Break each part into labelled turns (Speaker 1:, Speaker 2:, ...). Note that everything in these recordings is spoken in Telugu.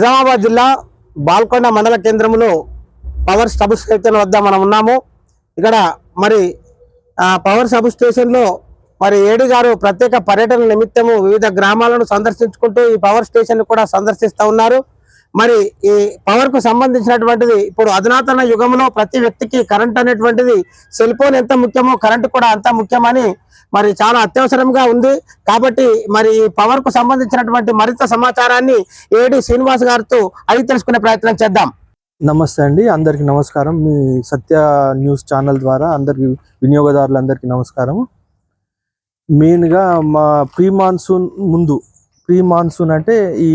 Speaker 1: నిజామాబాద్ జిల్లా బాల్కొండ మండల కేంద్రంలో పవర్ సబ్ స్టేషన్ వద్ద మనం ఉన్నాము. ఇక్కడ మరి ఆ, పవర్ సబ్ స్టేషన్లో మరి ఏడి గారు ప్రత్యేక పర్యటన నిమిత్తము వివిధ గ్రామాలను సందర్శించుకుంటూ ఈ పవర్ స్టేషన్ కూడా సందర్శిస్తూ ఉన్నారు. మరి ఈ పవర్కు సంబంధించినటువంటిది ఇప్పుడు అధునాతన యుగంలో ప్రతి వ్యక్తికి కరెంట్ అనేటువంటిది సెల్ ఫోన్ ఎంత ముఖ్యమో కరెంట్ కూడా అంత ముఖ్యమని మరి చాలా అత్యవసరంగా ఉంది. కాబట్టి మరి ఈ పవర్కు సంబంధించినటువంటి మరింత సమాచారాన్ని ఏడి శ్రీనివాస్ గారితో అడిగి తెలుసుకునే ప్రయత్నం చేద్దాం.
Speaker 2: నమస్తే అండి అందరికి నమస్కారం. మీ సత్య న్యూస్ ఛానల్ ద్వారా అందరికి వినియోగదారులందరికీ నమస్కారం. మెయిన్గా మా ప్రీ మాన్సూన్ ముందు ప్రీ మాన్సూన్ అంటే ఈ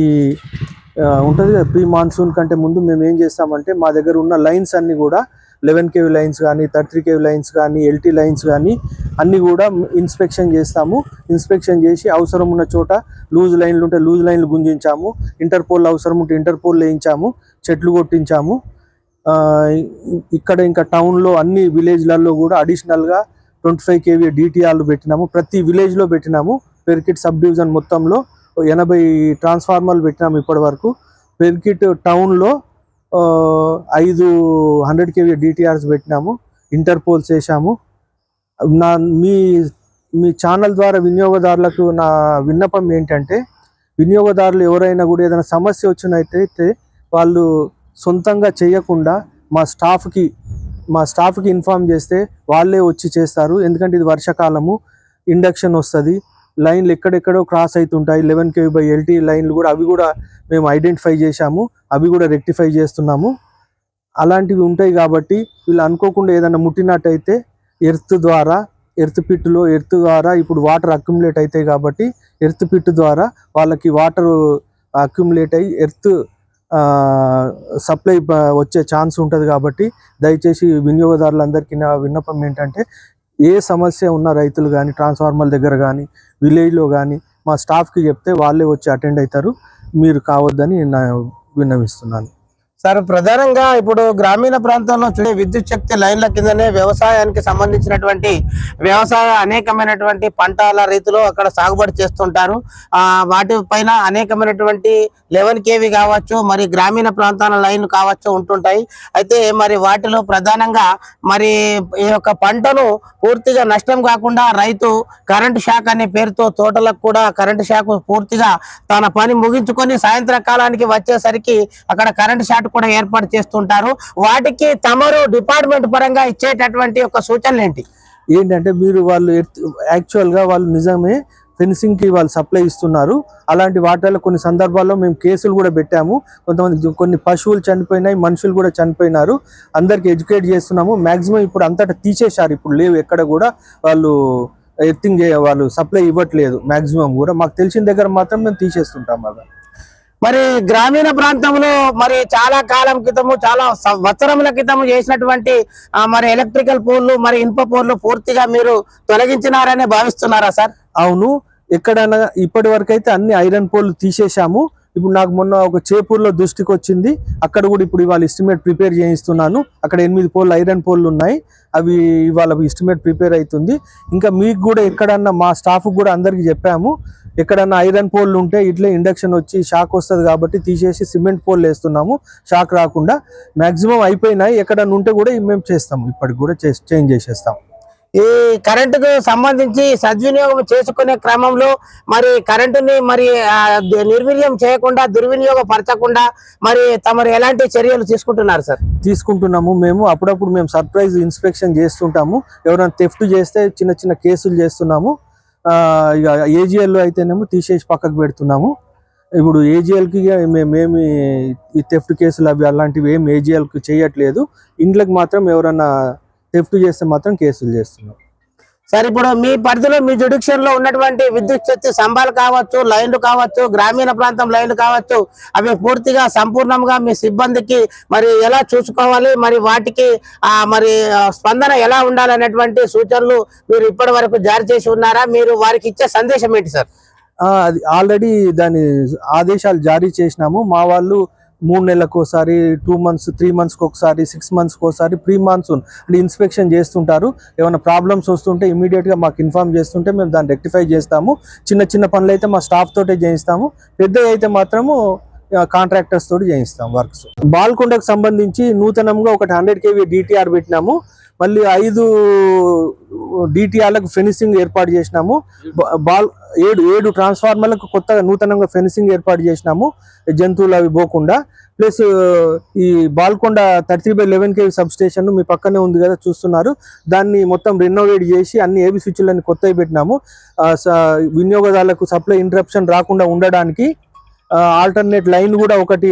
Speaker 2: ఉంటుంది కదా ప్రీ మాన్సూన్ కంటే ముందు మేము ఏం చేస్తామంటే మా దగ్గర ఉన్న లైన్స్ అన్నీ కూడా లెవెన్ కేవీ లైన్స్ కానీ థర్టీ కేవీ లైన్స్ కానీ ఎల్టీ లైన్స్ కానీ అన్నీ కూడా ఇన్స్పెక్షన్ చేస్తాము. ఇన్స్పెక్షన్ చేసి అవసరం ఉన్న చోట లూజ్ లైన్లు ఉంటే లూజ్ లైన్లు గుంజించాము. ఇంటర్పోల్ అవసరం ఉంటే ఇంటర్పోల్ వేయించాము. చెట్లు కొట్టించాము. ఇక్కడ ఇంకా టౌన్లో అన్ని విలేజ్లలో కూడా అడిషనల్గా ట్వంటీ ఫైవ్ కేవీ డిటిఆర్లు పెట్టినాము. ప్రతి విలేజ్లో పెట్టినాము. పెర్కిట్ సబ్ డివిజన్ మొత్తంలో ఎనభై ట్రాన్స్ఫార్మర్లు పెట్టినాము ఇప్పటి వరకు. పెర్కిట్ టౌన్లో ఐదు హండ్రెడ్ కేవీ డిటిఆర్స్ పెట్టినాము. ఇంటర్పోల్స్ వేసాము నా మీ మీ ఛానల్ ద్వారా వినియోగదారులకు నా విన్నపం ఏంటంటే వినియోగదారులు ఎవరైనా కూడా ఏదైనా సమస్య వచ్చినైతే వాళ్ళు సొంతంగా చేయకుండా మా స్టాఫ్కి మా స్టాఫ్కి ఇన్ఫామ్ చేస్తే వాళ్ళే వచ్చి చేస్తారు. ఎందుకంటే ఇది వర్షాకాలము ఇండక్షన్ వస్తుంది. లైన్లు ఎక్కడెక్కడో క్రాస్ అవుతుంటాయి లెవెన్ కేవీ బై ఎల్టీ లైన్లు కూడా అవి కూడా మేము ఐడెంటిఫై చేశాము. అవి కూడా రెక్టిఫై చేస్తున్నాము. అలాంటివి ఉంటాయి కాబట్టి వీళ్ళు అనుకోకుండా ఏదైనా ముట్టినట్టయితే ఎర్త్ ద్వారా ఎర్త్ పిట్టులో ఎర్త్ ద్వారా ఇప్పుడు వాటర్ అక్యుములేట్ అవుతాయి కాబట్టి ఎర్త్ పిట్ ద్వారా వాళ్ళకి వాటర్ అక్యుములేట్ అయ్యి ఎర్త్ సప్లై వచ్చే ఛాన్స్ ఉంటుంది కాబట్టి దయచేసి వినియోగదారులందరికీ నా విన్నపం ఏంటంటే ఏ సమస్య ఉన్న రైతులు కానీ ట్రాన్స్ఫార్మర్ దగ్గర కానీ విలేజ్లో కానీ మా స్టాఫ్కి చెప్తే వాళ్ళే వచ్చి అటెండ్ అవుతారు మీరు కావద్దని నా విన్నవిస్తున్నాను.
Speaker 1: సార్ ప్రధానంగా ఇప్పుడు గ్రామీణ ప్రాంతంలో చూడే విద్యుత్ శక్తి లైన్ల కిందనే వ్యవసాయానికి సంబంధించినటువంటి వ్యవసాయ అనేకమైనటువంటి పంటల రీతిలో అక్కడ సాగుబడి చేస్తుంటారు. ఆ వాటి పైన అనేకమైనటువంటి లెవెన్ కేవీ కావచ్చు మరి గ్రామీణ ప్రాంతాల లైన్ కావచ్చు ఉంటుంటాయి. అయితే మరి వాటిలో ప్రధానంగా మరి ఈ యొక్క పంటను పూర్తిగా నష్టం కాకుండా రైతు కరెంటు షాక్ అనే పేరుతో తోటలకు కూడా కరెంటు షాక్ పూర్తిగా తన పని ముగించుకొని సాయంత్రం కాలానికి వచ్చేసరికి అక్కడ కరెంటు షాట్ కూడా ఏర్పాటు చేస్తుంటారు. వాటికి తమరు డిపార్ట్మెంట్ పరంగా ఇచ్చేటటువంటి ఒక సూచనలు ఏంటి?
Speaker 2: ఏంటంటే మీరు వాళ్ళు యాక్చువల్గా వాళ్ళు నిజమే ఫెన్సింగ్కి వాళ్ళు సప్లై ఇస్తున్నారు. అలాంటి వాటిలో కొన్ని సందర్భాల్లో మేము కేసులు కూడా పెట్టాము. కొంతమంది కొన్ని పశువులు చనిపోయినాయి మనుషులు కూడా చనిపోయినారు. అందరికి ఎడ్యుకేట్ చేస్తున్నాము. మాక్సిమం ఇప్పుడు అంతటా తీసేశారు. ఇప్పుడు లేవు ఎక్కడ కూడా. వాళ్ళు ఎర్తింగ్ వాళ్ళు సప్లై ఇవ్వట్లేదు. మాక్సిమం కూడా. మాకు తెలిసిన దగ్గర మాత్రం మేము తీసేస్తుంటాం అలా
Speaker 1: మరి గ్రామీణ ప్రాంతంలో మరి చాలా కాలం క్రితము చాలా సంవత్సరముల క్రితము చేసినటువంటి మరి ఎలక్ట్రికల్ పోల్లు మరి ఇనుప పోల్లు పూర్తిగా మీరు తొలగించినారని భావిస్తున్నారా సార్?
Speaker 2: అవును. ఎక్కడైనా ఇప్పటి వరకు అయితే అన్ని ఐరన్ పోల్లు తీసేశాము. ఇప్పుడు నాకు మొన్న ఒక చేపూర్లో దృష్టికి వచ్చింది. అక్కడ కూడా ఇప్పుడు ఇవాళ ఎస్టిమేట్ ప్రిపేర్ చేయిస్తున్నాను. అక్కడ ఎనిమిది పోల్ ఐరన్ పోల్లు ఉన్నాయి. అవి ఇవాళ ఎస్టిమేట్ ప్రిపేర్ అవుతుంది ఇంకా మీకు కూడా ఎక్కడన్నా మా స్టాఫ్ కూడా అందరికి చెప్పాము. ఎక్కడన్నా ఐరన్ పోల్లు ఉంటే ఇట్లే ఇండక్షన్ వచ్చి షాక్ వస్తుంది కాబట్టి తీసేసి సిమెంట్ పోల్ వేస్తున్నాము. షాక్ రాకుండా. మ్యాక్సిమం అయిపోయినాయి. ఎక్కడన్నా ఉంటే కూడా మేము చేస్తాము. ఇప్పటికి కూడా చేంజ్ చేసేస్తాం.
Speaker 1: ఈ కరెంటుకు సంబంధించి సద్వినియోగం చేసుకునే క్రమంలో మరి కరెంటుని మరి నిర్వీర్యం చేయకుండా దుర్వినియోగపరచకుండా మరి తమరు ఎలాంటి చర్యలు తీసుకుంటున్నారు సార్?
Speaker 2: తీసుకుంటున్నాము. మేము అప్పుడప్పుడు మేము సర్ప్రైజ్ ఇన్స్పెక్షన్ చేస్తుంటాము. ఎవరైనా థెఫ్ట్ చేస్తే చిన్న చిన్న కేసులు చేస్తున్నాము. ఇక ఏజిఎల్లో అయితేనేమో తీసేసి పక్కకు పెడుతున్నాము. ఇప్పుడు ఏజిఎల్కి మేమేమి ఈ థెఫ్ట్ కేసులు అవి అలాంటివి ఏం ఏజిఎల్కి చేయట్లేదు. ఇండ్లకు మాత్రం ఎవరన్నా థెఫ్ట్ చేస్తే మాత్రం కేసులు చేస్తున్నాం.
Speaker 1: సార్ ఇప్పుడు మీ పరిధిలో మీ జుడిక్షన్లో ఉన్నటువంటి విద్యుత్ శక్తి స్తంభాలు కావచ్చు లైన్లు కావచ్చు గ్రామీణ ప్రాంతం లైన్లు కావచ్చు అవి పూర్తిగా సంపూర్ణంగా మీ సిబ్బందికి మరి ఎలా చూసుకోవాలి మరి వాటికి ఆ మరి స్పందన ఎలా ఉండాలనేటువంటి సూచనలు మీరు ఇప్పటి వరకు జారీ చేసి ఉన్నారా? మీరు వారికి ఇచ్చే సందేశం ఏంటి సార్?
Speaker 2: ఆల్రెడీ దాని ఆదేశాలు జారీ చేసినాము. మా వాళ్ళు మూడు నెలలకు ఒకసారి టూ మంత్స్ త్రీ మంత్స్కి ఒకసారి సిక్స్ మంత్స్కి ఒకసారి ప్రీ మాన్సూన్ అంటే ఇన్స్పెక్షన్ చేస్తుంటారు. ఏమైనా ప్రాబ్లమ్స్ వస్తుంటే ఇమీడియట్గా మాకు ఇన్ఫార్మ్ చేస్తుంటే మేము దాన్ని రెక్టిఫై చేస్తాము. చిన్న చిన్న పనులు అయితే మా స్టాఫ్ తోటే చేయిస్తాము. పెద్దవి అయితే మాత్రము కాంట్రాక్టర్స్ తోటి చేయిస్తాం వర్క్స్. బాల్కొండకు సంబంధించి నూతనంగా ఒకటి హండ్రెడ్ కేవీ డిటిఆర్ పెట్టినాము. మళ్ళీ ఐదు డిటిఆర్లకు ఫెన్సింగ్ ఏర్పాటు చేసినాము. బాల్ ఏడు ఏడు ట్రాన్స్ఫార్మర్లకు కొత్తగా నూతనంగా ఫెన్సింగ్ ఏర్పాటు చేసినాము. జంతువులు అవి పోకుండా. ప్లస్ ఈ Balkonda thirty by eleven KV sub station మీ పక్కనే ఉంది కదా చూస్తున్నారు. దాన్ని మొత్తం రెనోవేట్ చేసి అన్ని ఏబి స్విచ్లన్నీ కొత్తవి పెట్టినాము. స- వినియోగదారులకు సప్లై ఇంటరప్షన్ రాకుండా ఉండడానికి ఆల్టర్నేట్ లైన్ కూడా ఒకటి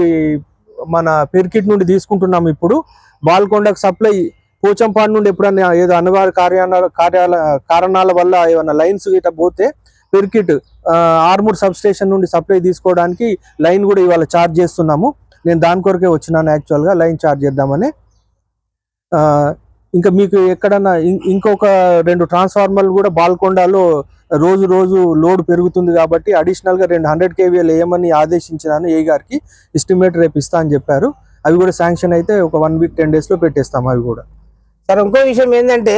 Speaker 2: మన పెర్కిట్ నుండి తీసుకుంటున్నాము ఇప్పుడు. బాల్కొండకు సప్లై పోచంపాడు నుండి ఎప్పుడన్నా ఏదో అనివార్య కార్యాల కార్యాల కారణాల వల్ల ఏమైనా లైన్స్ గిట్ట పోతే పెర్కిట్ ఆర్మూర్ సబ్ స్టేషన్ నుండి సప్లై తీసుకోవడానికి లైన్ కూడా ఇవాళ చార్జ్ చేస్తున్నాము. నేను దాని కొరకే వచ్చినాను యాక్చువల్గా లైన్ చార్జ్ చేద్దామని. ఇంకా మీకు ఎక్కడన్నా ఇం- ఇంకొక రెండు ట్రాన్స్ఫార్మర్లు కూడా బాల్కొండలో రోజు రోజు లోడ్ పెరుగుతుంది కాబట్టి అడిషనల్గా రెండు హండ్రెడ్ కేవీఎల్ వేయమని ఆదేశించినాను ఏ గారికి ఎస్టిమేట్ రేపు ఇస్తా అని చెప్పారు. అవి కూడా శాంక్షన్ అయితే ఒక వన్ వీక్ టెన్ డేస్లో పెట్టేస్తాము పెట్టేస్తాం అవి కూడా.
Speaker 1: సార్ ఇంకో విషయం ఏంటంటే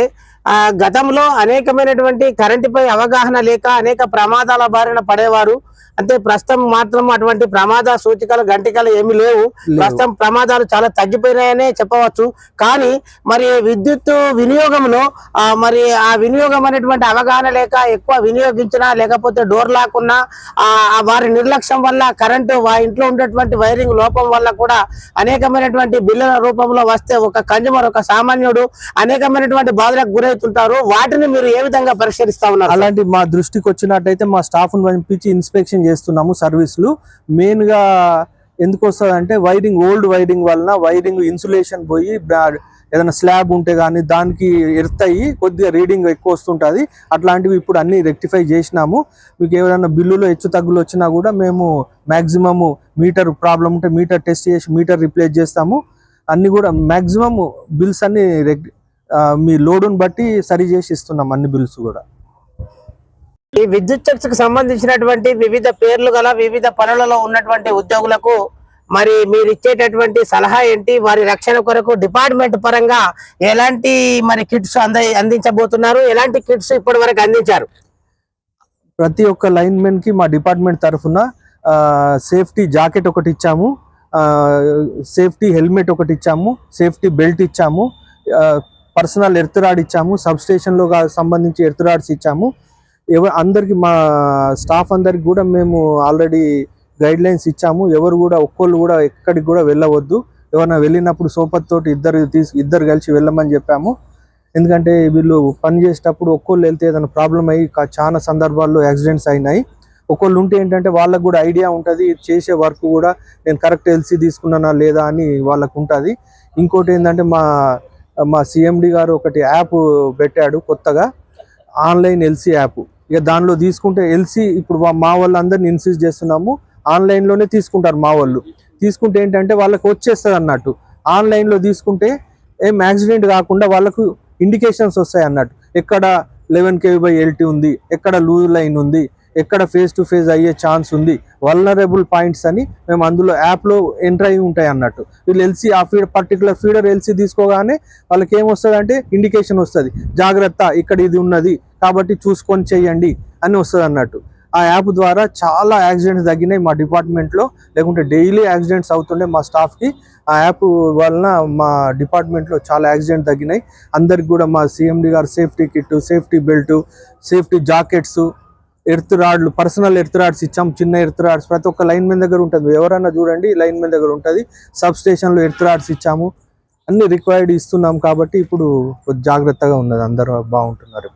Speaker 1: గతంలో అనేకమైనటువంటి కరెంటుపై అవగాహన లేక అనేక ప్రమాదాల బారిన పడేవారు. అంటే ప్రస్తుతం మాత్రం అటువంటి ప్రమాద సూచికలు గంటికలు ఏమీ లేవు. ప్రస్తుతం ప్రమాదాలు చాలా తగ్గిపోయినాయనే చెప్పవచ్చు. కానీ మరి విద్యుత్ వినియోగంలో ఆ, మరి ఆ వినియోగం అనేటువంటి అవగాహన లేక ఎక్కువ వినియోగించినా లేకపోతే డోర్ లాక్కున్నా ఆ ఆ వారి నిర్లక్ష్యం వల్ల కరెంటు వా ఇంట్లో ఉండేటువంటి వైరింగ్ లోపం వల్ల కూడా అనేకమైనటువంటి బిల్లుల రూపంలో వస్తే ఒక కన్జ్యూమర్ ఒక సామాన్యుడు అనేకమైనటువంటి బాధలకు గురవుతుంటారు వాటిని మీరు ఏ విధంగా పరిష్కరిస్తా ఉన్నారు?
Speaker 2: అలాంటి మా దృష్టికి వచ్చినట్టయితే మా స్టాఫ్ పంపించి ఇన్స్పెక్షన్ చేస్తున్నాము సర్వీసులు మెయిన్గా ఎందుకు వస్తుంది అంటే వైరింగ్ ఓల్డ్ వైరింగ్ వలన వైరింగ్ ఇన్సులేషన్ పోయి ఏదైనా స్లాబ్ ఉంటే కానీ దానికి ఎర్త్ అయ్యి కొద్దిగా రీడింగ్ ఎక్కువ వస్తుంటుంది. అట్లాంటివి ఇప్పుడు అన్ని రెక్టిఫై చేసినాము. మీకు ఏదైనా బిల్లులో హెచ్చు తగ్గులు వచ్చినా కూడా మేము మ్యాక్సిమము మీటర్ ప్రాబ్లం ఉంటే మీటర్ టెస్ట్ చేసి మీటర్ రిప్లేస్ చేస్తాము. అన్ని కూడా మ్యాక్సిమం బిల్స్ అన్ని రెగ్- మీ లోడుని బట్టి సరి చేసి ఇస్తున్నాం అన్ని బిల్స్ కూడా.
Speaker 1: ఈ విద్యుత్ శక్తికి సంబంధించినటువంటి వివిధ పేర్లు గల వివిధ పనులలో ఉన్నటువంటి ఉద్యోగులకు మరి మీరు ఇచ్చేటటువంటి సలహా ఏంటి? వారి రక్షణ కొరకు డిపార్ట్మెంట్ పరంగా ఎలాంటి మరి కిట్స్ అంద అందించబోతున్నారు? ఎలాంటి కిట్స్ ఇప్పటి వరకు అందించారు?
Speaker 2: ప్రతి ఒక్క లైన్ మెన్కి మా డిపార్ట్మెంట్ తరఫున సేఫ్టీ జాకెట్ ఒకటి ఇచ్చాము సేఫ్టీ హెల్మెట్ ఒకటి ఇచ్చాము సేఫ్టీ బెల్ట్ ఇచ్చాము పర్సనల్ ఎర్త్ రాడ్ ఇచ్చాము సబ్ స్టేషన్లో సంబంధించి ఎర్త్ రాడ్స్ ఇచ్చాము. ఎవ అందరికి మా స్టాఫ్ అందరికి కూడా మేము ఆల్రెడీ గైడ్ లైన్స్ ఇచ్చాము. ఎవరు కూడా ఒక్కళ్ళు కూడా ఎక్కడికి కూడా వెళ్ళవద్దు. ఎవరైనా వెళ్ళినప్పుడు సోపత్ తోటి ఇద్దరు తీసి ఇద్దరు కలిసి వెళ్ళమని చెప్పాము. ఎందుకంటే వీళ్ళు పని చేసేటప్పుడు ఒక్కోళ్ళు వెళ్తే ఏదైనా ప్రాబ్లం అయ్యి చాలా సందర్భాల్లో యాక్సిడెంట్స్ అయినాయి. ఒకళ్ళు ఉంటే ఏంటంటే వాళ్ళకు కూడా ఐడియా ఉంటుంది. చేసే వర్క్ కూడా నేను కరెక్ట్ ఎల్సీ తీసుకున్నానా లేదా అని వాళ్ళకు ఉంటుంది. ఇంకోటి ఏంటంటే మా మా సిఎండి గారు ఒకటి యాప్ పెట్టాడు కొత్తగా. Online LC app. ఇక దానిలో తీసుకుంటే ఎల్సీ ఇప్పుడు మా- వాళ్ళందరిని ఇన్సిస్ట్ చేస్తున్నాము. ఆన్లైన్లోనే తీసుకుంటారు మా వాళ్ళు. తీసుకుంటే ఏంటంటే వాళ్ళకి వచ్చేస్తుంది అన్నట్టు. ఆన్లైన్లో తీసుకుంటే ఏం యాక్సిడెంట్ కాకుండా వాళ్ళకు ఇండికేషన్స్ వస్తాయి అన్నట్టు. ఎక్కడ లెవెన్ కేవీ బై ఎల్టీ ఉంది ఎక్కడ లూజ్ లైన్ ఉంది ఎక్కడ ఫేస్ టు ఫేస్ అయ్యే ఛాన్స్ ఉంది. వల్నరబుల్ పాయింట్స్ అని మేము అందులో యాప్లో ఎంటర్ అయి ఉంటాయి అన్నట్టు. వీళ్ళు ఎల్సీ ఆ ఫీడ్ పర్టికులర్ ఫీడర్ ఎల్సీ తీసుకోగానే వాళ్ళకి ఏమొస్తుంది అంటే ఇండికేషన్ వస్తుంది. జాగ్రత్త ఇక్కడ ఇది ఉన్నది కాబట్టి చూసుకొని చేయండి అని వస్తుంది అన్నట్టు. ఆ యాప్ ద్వారా చాలా యాక్సిడెంట్స్ తగ్గినాయి మా డిపార్ట్మెంట్లో లేకుంటే డైలీ యాక్సిడెంట్స్ అవుతుండే మా స్టాఫ్కి ఆ యాప్ వలన మా డిపార్ట్మెంట్లో చాలా యాక్సిడెంట్ తగ్గినాయి. అందరికి కూడా మా సిఎండి గారు safety kit safety belt safety jackets earth రాడ్లు పర్సనల్ ఎర్త్ రాడ్స్ ఇచ్చాం చిన్న ఎర్త్ రాడ్స్ ప్రతి ఒక్క లైన్ మెన్ దగ్గర ఉంటుంది. ఎవరైనా చూడండి లైన్ మెన్ దగ్గర ఉంటుంది. సబ్ స్టేషన్లో ఎర్త్ రాడ్స్ ఇచ్చాము. అన్ని రిక్వైర్డ్ ఇస్తున్నాం కాబట్టి ఇప్పుడు కొద్ది జాగ్రత్తగా ఉన్నది. అందరూ బాగుంటున్నారు.